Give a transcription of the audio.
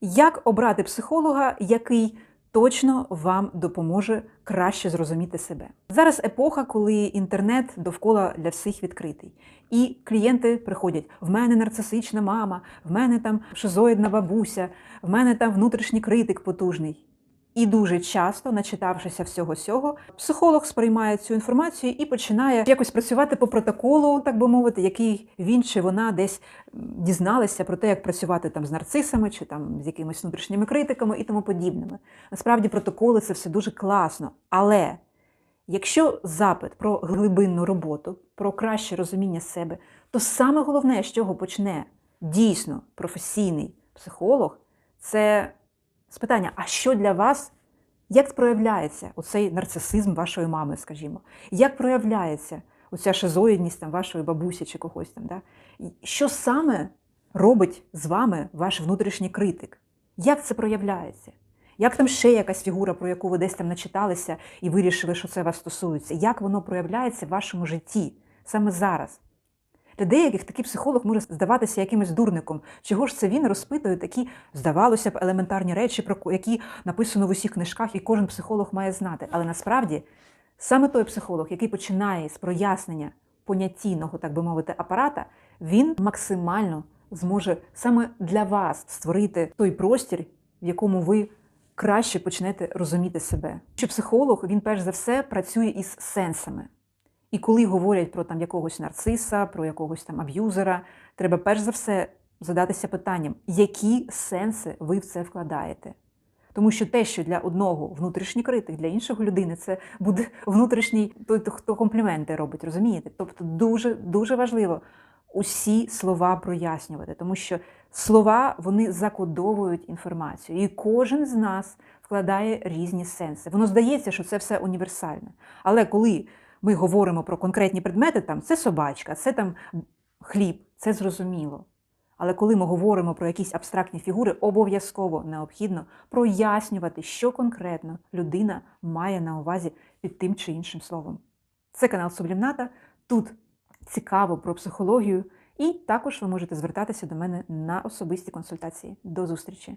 Як обрати психолога, який точно вам допоможе краще зрозуміти себе? Зараз епоха, коли інтернет довкола для всіх відкритий. І клієнти приходять: в мене нарцисична мама, в мене там шизоїдна бабуся, в мене там внутрішній критик потужний. І дуже часто, начитавшися всього сього, психолог сприймає цю інформацію і починає якось працювати по протоколу, так би мовити, який він чи вона десь м, дізналися про те, як працювати там з нарцисами чи там з якимись внутрішніми критиками і тому подібними. Насправді, протоколи це все дуже класно. Але якщо запит про глибинну роботу, про краще розуміння себе, то саме головне, з чого почне дійсно професійний психолог, це з а що для вас, як проявляється оцей нарцисизм вашої мами, скажімо? Як проявляється оця шизоїдність там, вашої бабусі чи когось там? Да? Що саме робить з вами ваш внутрішній критик? Як це проявляється? Як там ще якась фігура, про яку ви десь там начиталися і вирішили, що це вас стосується? Як воно проявляється в вашому житті саме зараз? Для деяких такий психолог може здаватися якимось дурником. Чого ж це він розпитує такі, здавалося б, елементарні речі, про які написано в усіх книжках, і кожен психолог має знати. Але насправді саме той психолог, який починає з прояснення понятійного, так би мовити, апарата, він максимально зможе саме для вас створити той простір, в якому ви краще почнете розуміти себе. Що психолог він перш за все працює із сенсами. І коли говорять про там якогось нарциса, про якогось там аб'юзера, треба перш за все задатися питанням, які сенси ви в це вкладаєте. Тому що те, що для одного внутрішній критик, для іншого людини це буде внутрішній той, хто компліменти робить, розумієте? Тобто дуже дуже важливо усі слова прояснювати, тому що слова вони закодовують інформацію, і кожен з нас вкладає різні сенси. Воно здається, що це все універсальне. Але коли ми говоримо про конкретні предмети, там це собачка, це там хліб, це зрозуміло. Але коли ми говоримо про якісь абстрактні фігури, обов'язково необхідно прояснювати, що конкретно людина має на увазі під тим чи іншим словом. Це канал Сублімната. Тут цікаво про психологію, і також ви можете звертатися до мене на особисті консультації. До зустрічі!